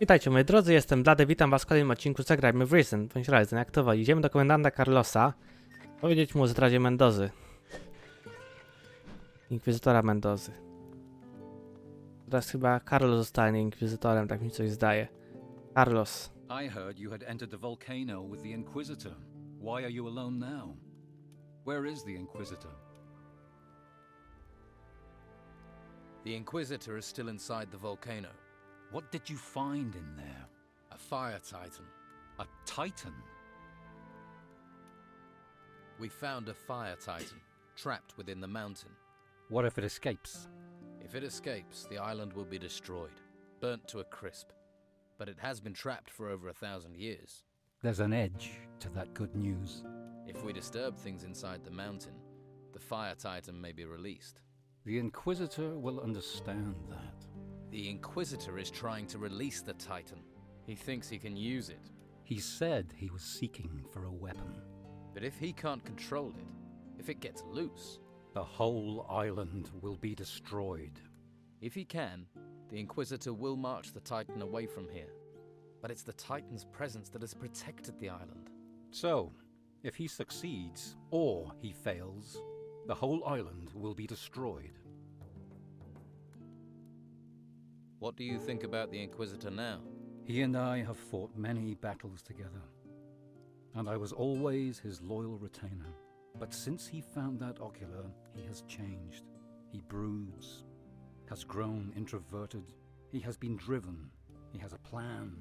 Witajcie moi drodzy, jestem Blady, witam was w kolejnym odcinku Zagrajmy w Risen, bądź Ryzen, jak to woli. Idziemy do komendanta Carlosa, powiedzieć mu o zdradzie Mendozy. Inkwizytora Mendozy. Teraz chyba Carlos zostanie inkwizytorem, tak mi coś zdaje. Carlos. I heard you had entered the volcano with the Inquisitor. Why are you alone now? Where is the Inquisitor? The Inquisitor is still inside the volcano. What did you find in there? A fire titan. A titan? We found a fire titan trapped within the mountain. What if it escapes? If it escapes, the island will be destroyed, burnt to a crisp. But it has been trapped for over a thousand years. There's an edge to that good news. If we disturb things inside the mountain, the fire titan may be released. The Inquisitor will understand that. The Inquisitor is trying to release the titan. He thinks he can use it. He said he was seeking for a weapon. But if he can't control it, if it gets loose, The whole island will be destroyed. If he can, the Inquisitor will march the Titan away from here. But it's the Titan's presence that has protected the island. So, if he succeeds or he fails, the whole island will be destroyed. What do you think about the Inquisitor now? He and I have fought many battles together, and I was always his loyal retainer. But since he found that ocular, he has changed. He broods, has grown introverted, he has been driven, he has a plan.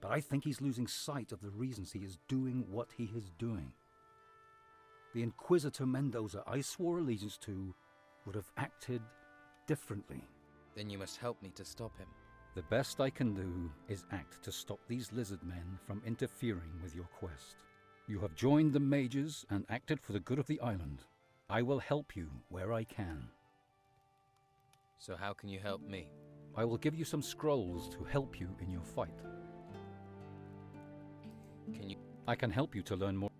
But I think he's losing sight of the reasons he is doing what he is doing. The Inquisitor Mendoza I swore allegiance to would have acted differently. Then you must help me to stop him. The best I can do is act to stop these lizard men from interfering with your quest. You have joined the mages and acted for the good of the island. I will help you where I can. So, how can you help me? I will give you some scrolls to help you in your fight. Can you. I can help you to learn more.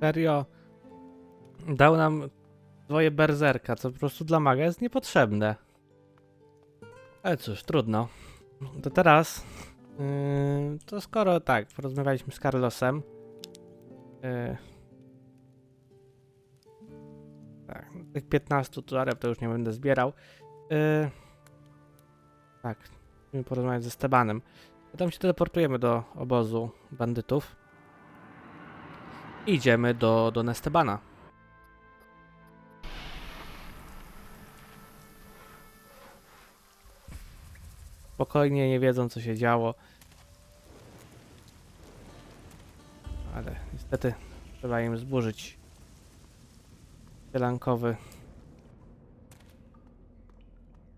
Serio? Dał nam swoje berserka, co po prostu dla maga jest niepotrzebne. Ale cóż, trudno. To teraz, yy, to skoro tak, porozmawialiśmy z Carlosem. Yy, tak, tych 15 tuareb to już nie będę zbierał. Yy, tak, musimy porozmawiać ze Stebanem. Potem się teleportujemy do obozu bandytów. Idziemy do, do Nestebana. Spokojnie, nie wiedzą co się działo. Ale niestety trzeba im zburzyć sielankowy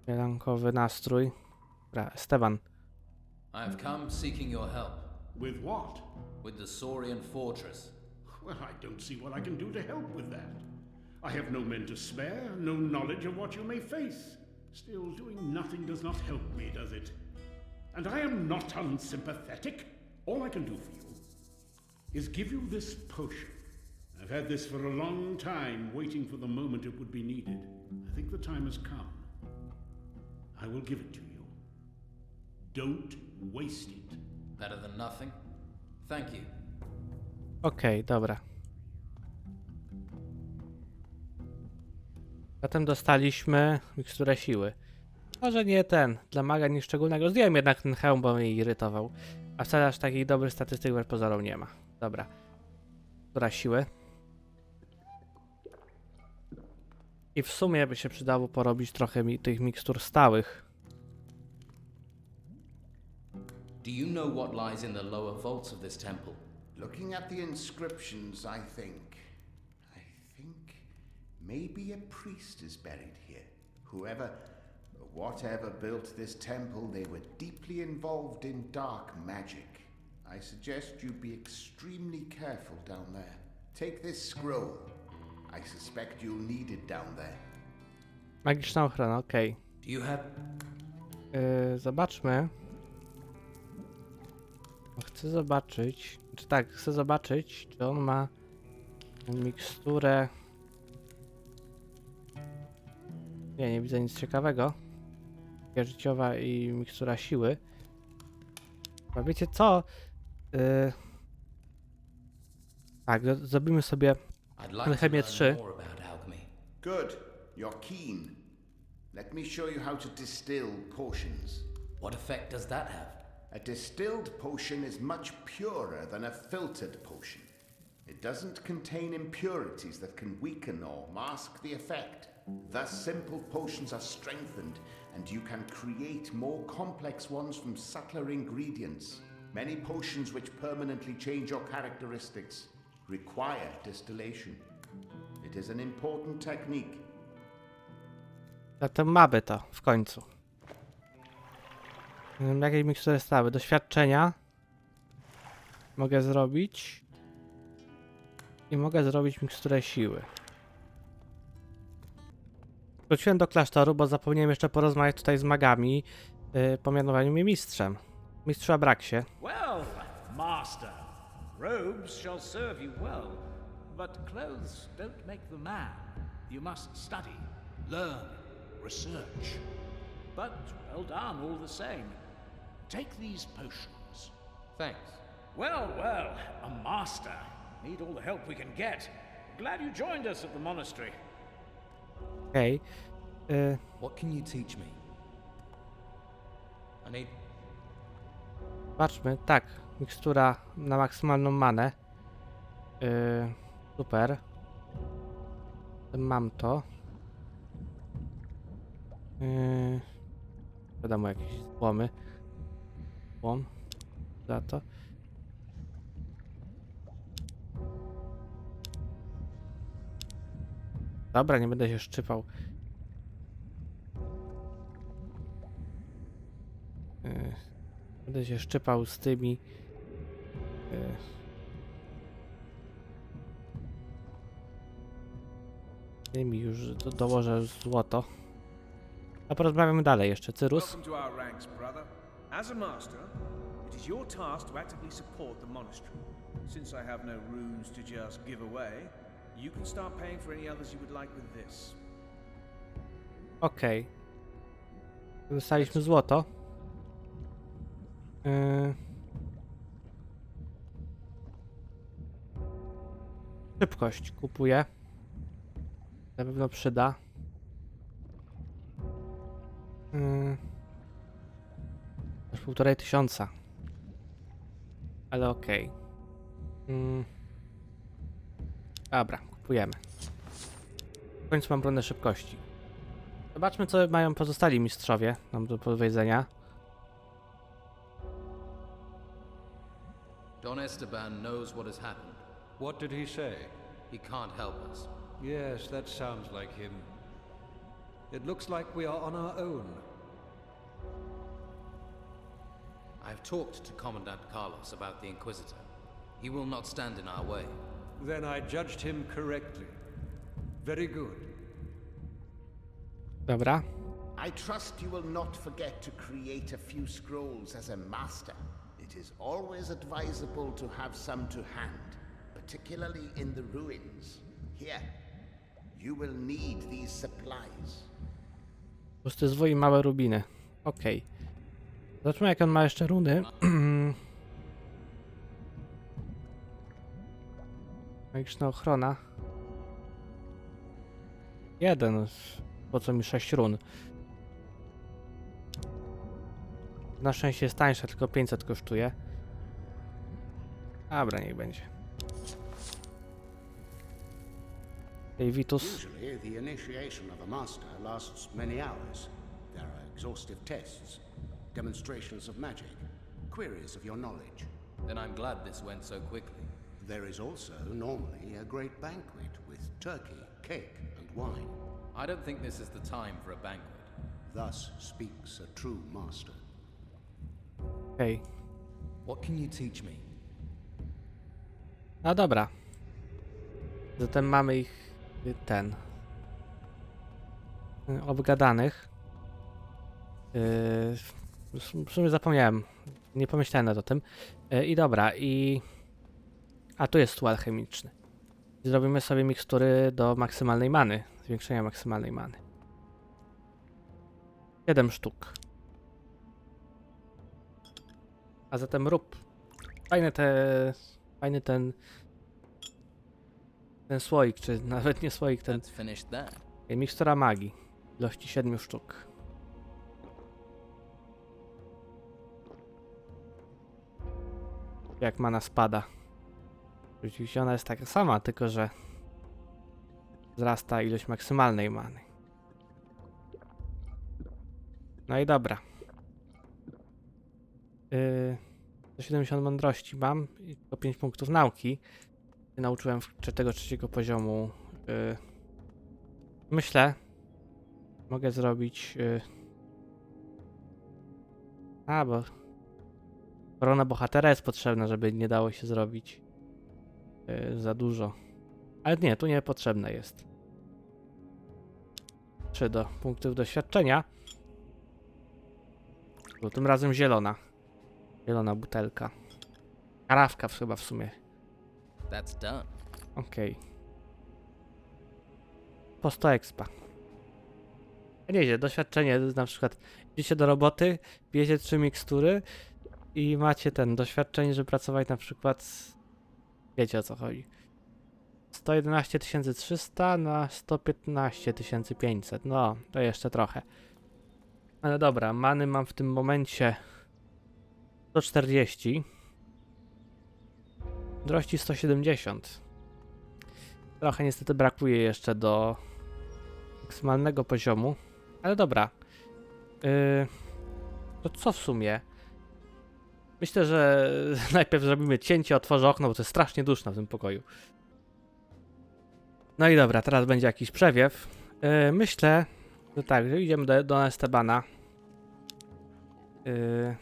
sielankowy nastrój. Dobra, Esteban. I have come seeking your help With what? with the Saurian fortress. Well, I don't see what I can do to help with that. I have no men to spare, no knowledge of what you may face. Still, doing nothing does not help me, does it? And I am not unsympathetic. All I can do for you is give you this potion. I've had this for a long time, waiting for the moment it would be needed. I think the time has come. I will give it to you. Don't waste it. Better than nothing? Thank you. Okej, dobra. Zatem dostaliśmy miksturę siły. Może nie ten, dla maga nic szczególnego. Zdjąłem jednak ten hełm, bo mnie irytował. A wcale aż takich dobrych statystyk wbrew pozorom nie ma. Dobra. Która siły. I w sumie by się przydało porobić trochę mi tych mikstur stałych. Do you know what lies in the lower vaults of this temple? Looking at the inscriptions, I think. I think maybe a priest is buried here. Whoever, whatever built this temple, they were deeply involved in dark magic. I suggest you be extremely careful down there. Take this scroll. I suspect you'll need it down there. Magiczna ochrona, okej. Do you have. Yy, zobaczmy. Chcę zobaczyć. Czy tak, chcę zobaczyć, czy on ma miksturę. Nie, nie widzę nic ciekawego. życiowa i mikstura siły. A wiecie co? Yy... Tak, zrobimy sobie to 3. learn more about alchemy. Good. You're keen. Let me show you how to distill potions. What effect does that have? A distilled potion is much purer than a filtered potion. It doesn't contain impurities that can weaken or mask the effect. Thus, simple potions are strengthened, and you can create more complex ones from subtler ingredients. Many potions which permanently change your characteristics require distillation. It is an important technique. Zatem mamy to w końcu. Ym, Jakie mikstury stały? Doświadczenia. Mogę zrobić. I mogę zrobić miksturę siły. Wróciłem do klasztoru, bo zapomniałem jeszcze porozmawiać tutaj z magami yy, po mianowaniu mnie mistrzem. Mistrzu Abraksie. Well, master, robes shall serve you well, but clothes don't make the man. You must study, learn, research. But well done all the same. Take these potions. Thanks. Well, well, a master. Need all the help we can get. Glad you joined us at the monastery. Okej. What can you teach me? I need Patrzmy, tak, mikstura na maksymalną manę. Yy, super. Mam to. Yy, wiadomo, jakieś złomy. Złom. Za to. Dobra, nie będę się szczypał. Yy. Będę się szczypał z tymi. e, Tymi już do, dołożę złoto. A porozmawiamy dalej jeszcze. Cyrus. It is your task to actively support the monastery. Since I have no runes to just give away, you can start paying for any others you would like with this. Okej. Dostaliśmy złoto. Yy. Szybkość kupuję. Na pewno przyda. Yy. Aż półtorej tysiąca. Ale okej. Yy. Dobra, kupujemy. W końcu mam bronę szybkości. Zobaczmy, co mają pozostali mistrzowie nam do powiedzenia. Don Esteban knows what has happened. What did he say? He can't help us. Yes, that sounds like him. It looks like we are on our own. I have talked to Commandant Carlos about the Inquisitor. He will not stand in our way. Then I judged him correctly. Very good. Dobra. I trust you will not forget to create a few scrolls as a master. It is always advisable to have some to hand, particularly in the ruins. Here, you will need these supplies. Pusty zwój i małe rubiny. Okej. Zobaczmy, jak on ma jeszcze runy. Magiczna ochrona. Jeden. Po co mi 6 run? Na szczęście jest tańsze, tylko 500 kosztuje. Dobra, niech będzie. Ej, Vitus. Usually, the initiation of a master lasts many hours. There are exhaustive tests, demonstrations of magic, queries of your knowledge. Then I'm glad this went so quickly. There is also normally a great banquet with turkey, cake, and wine. I don't think this is the time for a banquet. Thus speaks a true master. Okej. What can you teach me? No dobra. Zatem mamy ich y, ten. y, Obgadanych. Yy, w- w sumie zapomniałem. Nie pomyślałem nad o tym. Yy, I dobra, i. A tu jest stół alchemiczny. Zrobimy sobie mikstury do maksymalnej many, zwiększenia maksymalnej many. 7 sztuk. A zatem rób. Fajny, te, fajny ten ten słoik, czy nawet nie słoik, ten mikstura magii. Ilości 7 sztuk. Jak mana spada. Oczywiście ona jest taka sama, tylko że wzrasta ilość maksymalnej many. No i dobra. Yy, 170 mądrości mam i tylko 5 punktów nauki. Nauczyłem tego trzeciego poziomu. Yy, myślę, mogę zrobić. Yy... A, bo korona bohatera jest potrzebna, żeby nie dało się zrobić yy, za dużo. Ale nie, tu niepotrzebne jest. 3 do punktów doświadczenia. Bo tym razem zielona. Zielona butelka. Karawka chyba w sumie. That's done. Okej. Po 100 expa. Nieźle, doświadczenie, na przykład idziecie do roboty, pijecie trzy mikstury i macie ten doświadczenie, żeby pracować na przykład z... Wiecie o co chodzi. 111 300 na 115 500. No, to jeszcze trochę. Ale dobra, many mam w tym momencie 140. Mądrości 170. Trochę niestety brakuje jeszcze do maksymalnego poziomu. Ale dobra. Yy, to co w sumie? Myślę, że najpierw zrobimy cięcie, otworzę okno, bo to jest strasznie duszno w tym pokoju. No i dobra, teraz będzie jakiś przewiew. Yy, myślę, że tak, że idziemy do, do Estebana. Yy,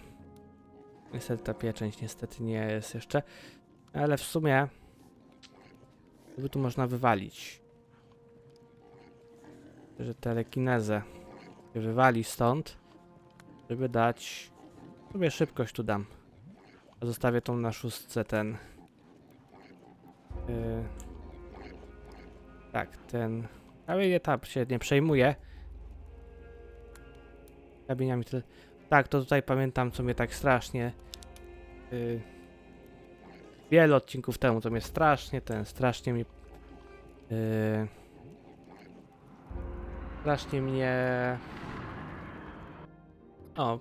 niestety ta pieczęć niestety nie jest jeszcze. Ale w sumie żeby tu można wywalić. Że telekinezę wywali stąd, żeby dać sobie szybkość tu dam. Zostawię tą na szóstce ten. Yy, tak, ten. Ale etap się nie przejmuje. Kabiniami tyle. Tak, to tutaj pamiętam, co mnie tak strasznie. Yy, wiele odcinków temu, to mnie strasznie, ten, strasznie mi... Yy, strasznie mnie... O.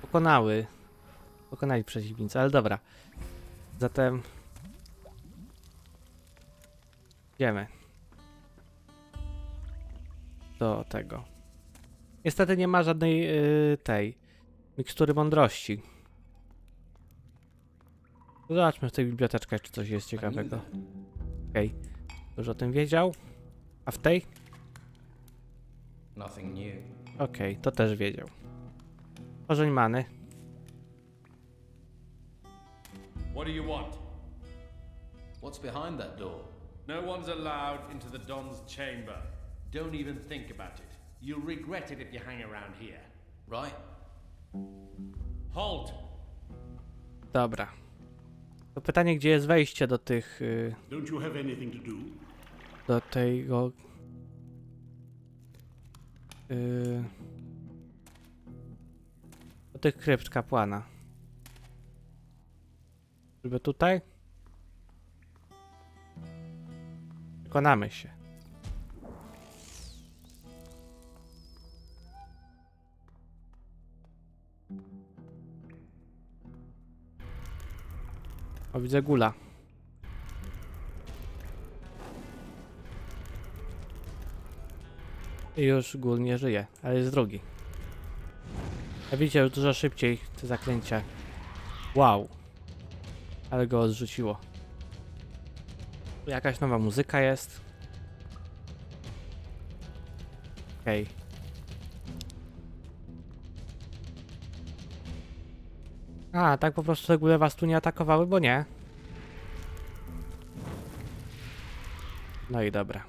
Pokonały. Pokonali przeciwnicy, ale dobra. Zatem... Idziemy. Do tego. Niestety nie ma żadnej yy, tej mikstury mądrości. Zobaczmy w tej biblioteczkach, czy coś jest ciekawego. Okej. Już o tym wiedział. A w tej? Nothing new. Okej, to też wiedział. Korzeń many. What do you want? What's behind that door? No one's allowed into the Don's chamber. Don't even think about it. You'll regret it if you hang around here. Right? Halt! Dobra. To pytanie, gdzie jest wejście do tych... y, Don't you have anything to do? do tego... y, do tych krypt kapłana. Żeby tutaj? Przekonamy się. O, widzę gula. I już gul nie żyje, ale jest drugi. A widzicie, już dużo szybciej te zaklęcia. Wow. Ale go odrzuciło. Jakaś nowa muzyka jest. Okej. A, tak po prostu te góle was tu nie atakowały, bo nie. No i dobra.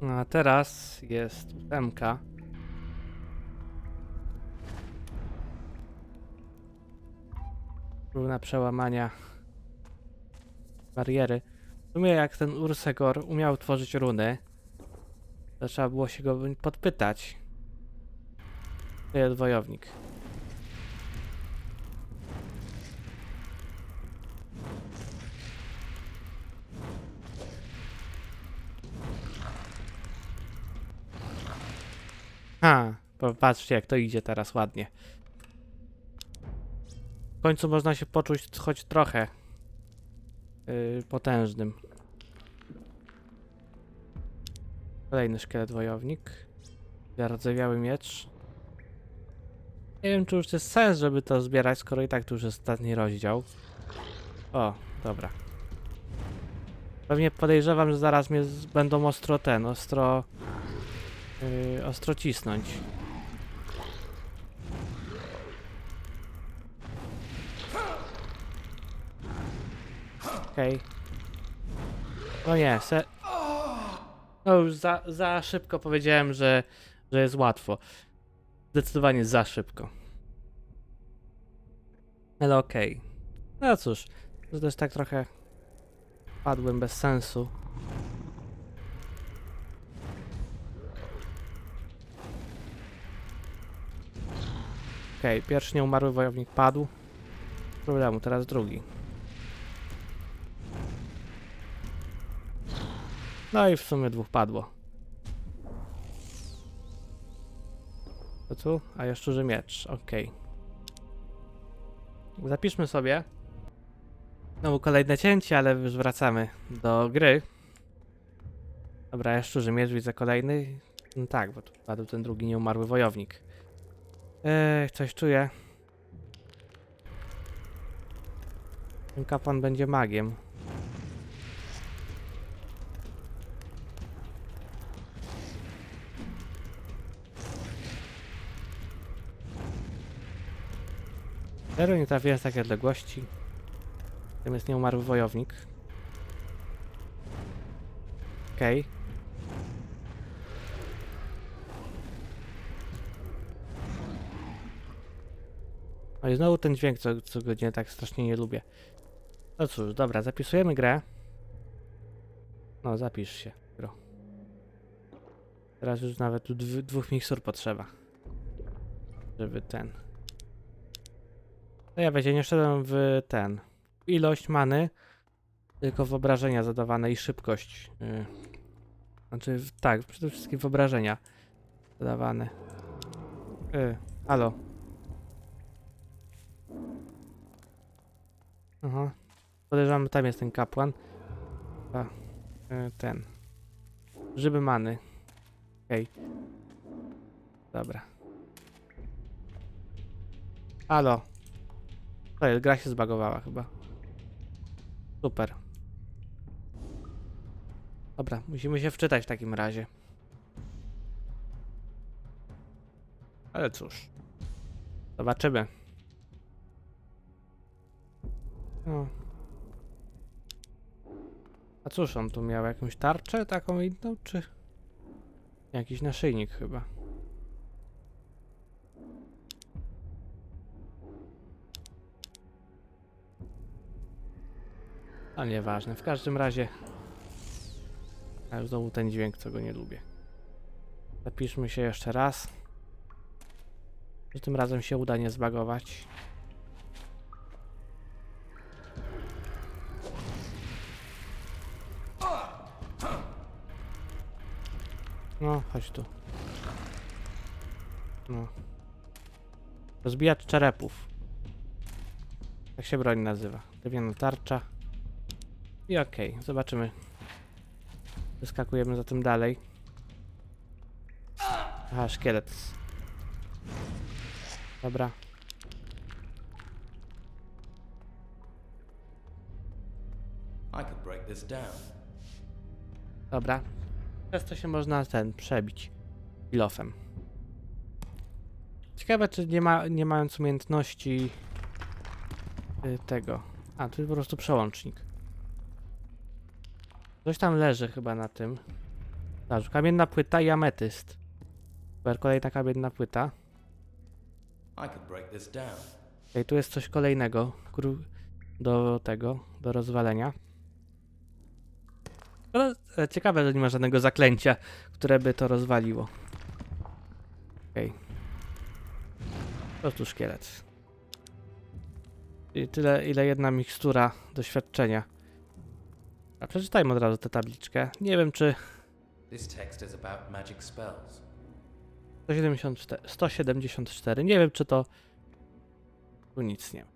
No a teraz jest ósemka. Runa przełamania bariery. W sumie jak ten Ursegor umiał tworzyć runy, To trzeba było się go podpytać. To jest wojownik. A, popatrzcie jak to idzie teraz ładnie. Końcu można się poczuć choć trochę yy, potężnym. Kolejny szkielet wojownik. Zardzewiały miecz. Nie wiem, czy już jest sens, żeby to zbierać, skoro i tak tu już jest ostatni rozdział. O, dobra. Pewnie podejrzewam, że zaraz mnie będą ostro ten, ostro... Yy, ostro cisnąć. Okej. O nie, se... No już za, za szybko powiedziałem, że, że jest łatwo. Zdecydowanie za szybko. Ale okej. No cóż, to też tak trochę padłem bez sensu. Okej, pierwszy nieumarły wojownik padł. Problemu, teraz drugi. No i w sumie dwóch padło. To tu? A jeszcze że miecz, okej. Zapiszmy sobie. Znowu kolejne cięcie, ale już wracamy do gry. Dobra, jeszcze że miecz widzę kolejny. No tak, bo tu padł ten drugi nieumarły wojownik. Eee, coś czuję. Ten kapłan będzie magiem. Zero nie trafiłem z takiej odległości. Tym jest nieumarły wojownik. Okej. No i znowu ten dźwięk, co, co godzinę tak strasznie nie lubię. No cóż, dobra, zapisujemy grę. No, zapisz się, bro. Teraz już nawet dwóch mikstur potrzeba. Żeby ten... No ja wiecie, nie szedłem w ten. Ilość many, tylko wyobrażenia zadawane i szybkość. Yy. Znaczy, w- tak, przede wszystkim wyobrażenia zadawane. Yy, halo. Aha. Podejrzewam, tam jest ten kapłan. A, yy, ten. Żyby many. Okej. Dobra. Halo. Jest, gra się zbagowała chyba. Super. Dobra, musimy się wczytać w takim razie. Ale cóż. Zobaczymy. No. A cóż, on tu miał jakąś tarczę taką inną, czy... Jakiś naszyjnik chyba. A nieważne, w każdym razie. A już znowu ten dźwięk, co go nie lubię. Zapiszmy się jeszcze raz. Że tym razem się uda nie zbagować. No, chodź tu. No. Rozbijacz czerepów. Tak się broń nazywa. Drewniana tarcza. I okej, zobaczymy. Wyskakujemy zatem dalej. Aha, szkielet. Dobra. Dobra. Przez to się można ten przebić. Kilofem. Ciekawe, czy nie, ma, nie mając umiejętności y, tego. A, tu jest po prostu przełącznik. Coś tam leży chyba na tym. Zobacz, kamienna płyta i ametyst. Super, kolejna kamienna płyta. Okej, tu jest coś kolejnego. Do tego, do rozwalenia. Ale e, ciekawe, że nie ma żadnego zaklęcia, które by to rozwaliło. Okej. Po prostu szkielet. I tyle, ile jedna mikstura doświadczenia. A przeczytajmy od razu tę tabliczkę. Nie wiem, czy This text is about magic spells. 174, 174. Nie wiem, czy to. Tu nic nie ma.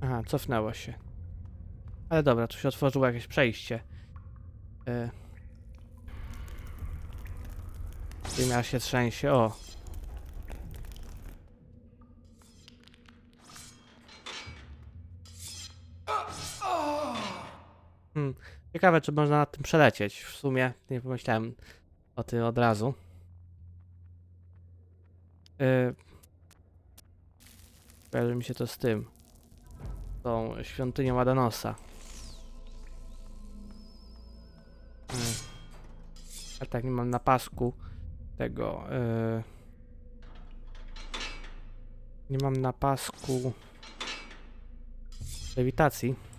Aha, cofnęło się. Ale dobra, tu się otworzyło jakieś przejście. Yy. Ziemia się trzęsie. O, Hmm. Ciekawe, czy można nad tym przelecieć. W sumie nie pomyślałem o tym od razu. Yy... Kojarzy mi się to z tym. Tą świątynią Adanosa. Hmm. Ale tak, nie mam na pasku tego. Yy... Nie mam na pasku lewitacji.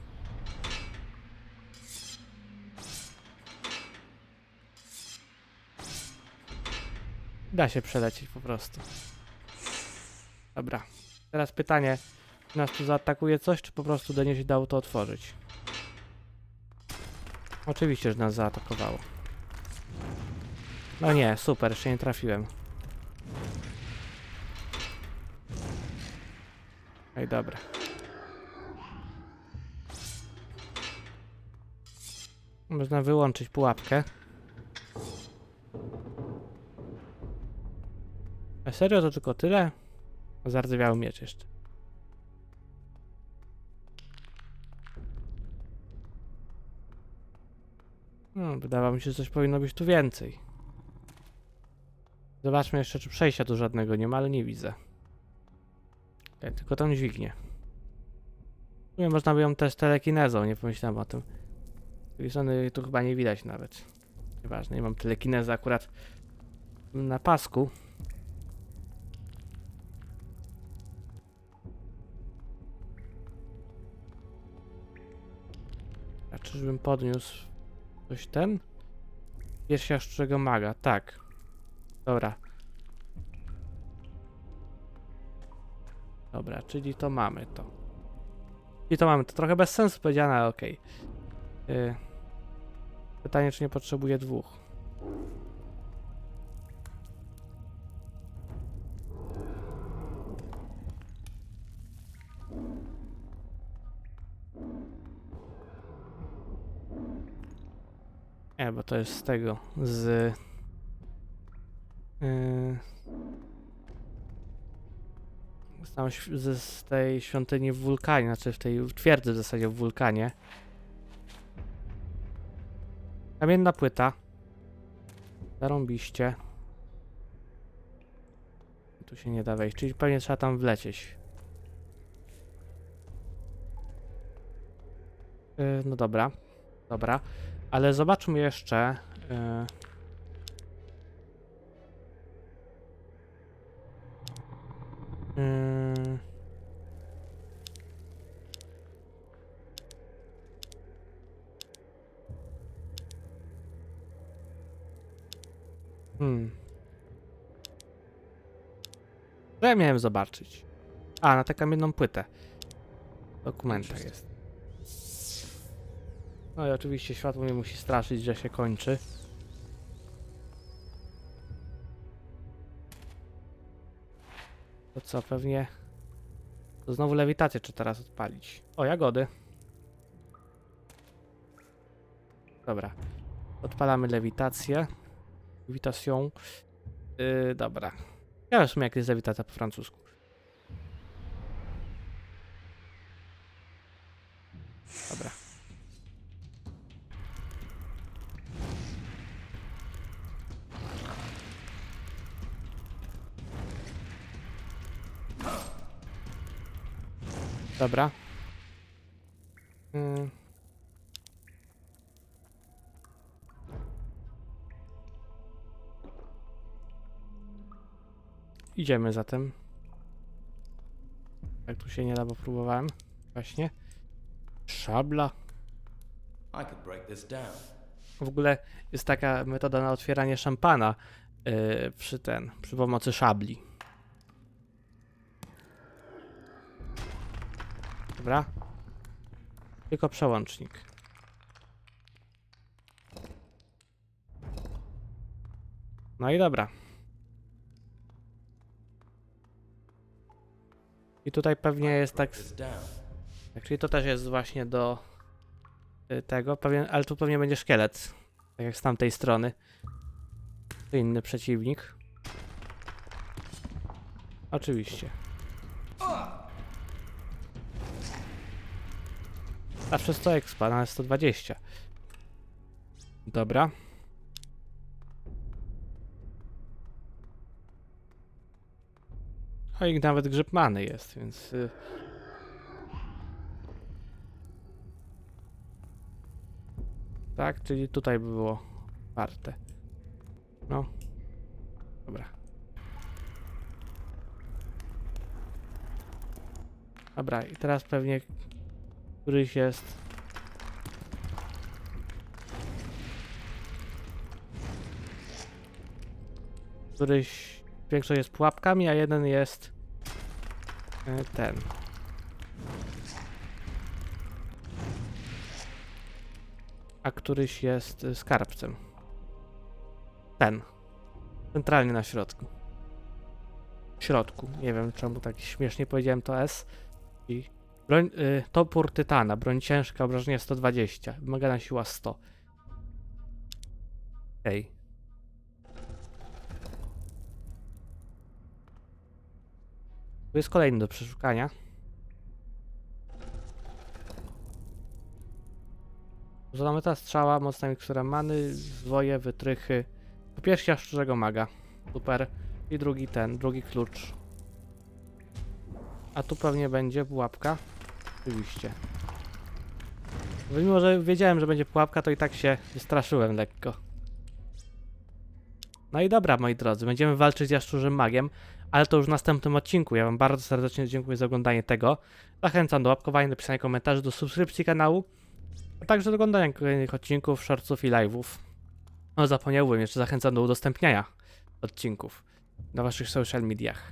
Da się przelecieć po prostu. Dobra. Teraz pytanie. Nas tu zaatakuje coś, czy po prostu do niej się dało to otworzyć? Oczywiście, że nas zaatakowało. No nie, super, jeszcze nie trafiłem. Ej, dobra. Można wyłączyć pułapkę. Serio to tylko tyle? Zardzewiały miecz jeszcze. No, wydawało mi się, że coś powinno być tu więcej. Zobaczmy jeszcze, czy przejścia tu żadnego nie ma, ale nie widzę. Ja, tylko tam dźwignię. Sumie można by ją też telekinezą, nie pomyślałem o tym. Strony tu chyba nie widać nawet. Nieważne, nie mam telekinezy akurat na pasku. Czyżbym podniósł coś ten? Piersiaszczego maga, tak. Dobra. Dobra, czyli to mamy to. I to mamy. To trochę bez sensu powiedziane, ale okej. Y, Pytanie, czy nie potrzebuję dwóch. Nie, bo to jest z tego, z... Yy, tam, z tej świątyni w wulkanie, znaczy w tej twierdzy w zasadzie w wulkanie. Kamienna płyta. Zarąbiście. Tu się nie da wejść, czyli pewnie trzeba tam wlecieć. Yy, no dobra, dobra. Ale zobaczmy jeszcze. Yy... Yy... Hmm. Co ja miałem zobaczyć? A, na tę kamienną płytę. W dokumentach jest. No i oczywiście światło mnie musi straszyć, że się kończy. To co, pewnie... To znowu lewitację czy teraz odpalić? O, jagody. Dobra. Odpalamy lewitację. Lewitacją. Yy, dobra. Ja w sumie jak jest lewitacja po francusku. Dobra. Dobra. Mm. Idziemy zatem. Jak tu się nie da, bo próbowałem. Właśnie. Szabla. I could break this down. W ogóle jest taka metoda na otwieranie szampana yy, przy ten, przy pomocy szabli. Dobra. Tylko przełącznik. No i dobra. I tutaj pewnie jest tak. Tak, czyli to też jest właśnie do y, tego, ale tu pewnie będzie szkielet. Tak jak z tamtej strony. To inny przeciwnik. Oczywiście. A przez to expa na 120. Dobra. O i nawet grzyb jest, więc... Y Tak, czyli tutaj by było warte. No. Dobra. Dobra, i teraz pewnie któryś jest. Któryś. Większość jest pułapkami, a jeden jest. e, Ten. a któryś jest y, skarbcem. Ten. Centralnie na środku. W środku. Nie wiem czemu tak śmiesznie powiedziałem to S. I broń, y, topór Tytana. Broń ciężka, obrażenia 120. Wymagana siła 100. Ej. Tu jest kolejny do przeszukania. Złamyta strzała, mocna mikstura many, zwoje, wytrychy. Po pierwszy szczurzego maga. Super. I drugi ten, drugi klucz. A tu pewnie będzie pułapka. Oczywiście. Mimo, że wiedziałem, że będzie pułapka, to i tak się wystraszyłem lekko. No i dobra, moi drodzy, będziemy walczyć z jaszczurzym magiem, ale to już w następnym odcinku. Ja wam bardzo serdecznie dziękuję za oglądanie tego. Zachęcam do łapkowania, napisania komentarzy, do subskrypcji kanału. A także do oglądania kolejnych odcinków, shortsów i live'ów. No zapomniałbym, jeszcze zachęcam do udostępniania odcinków na waszych social mediach.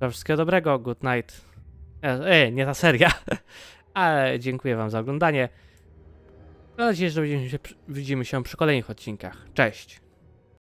Do wszystkiego dobrego, good night. E, e nie ta seria. Ale dziękuję wam za oglądanie. Mam nadzieję, że widzimy się, widzimy się przy kolejnych odcinkach. Cześć!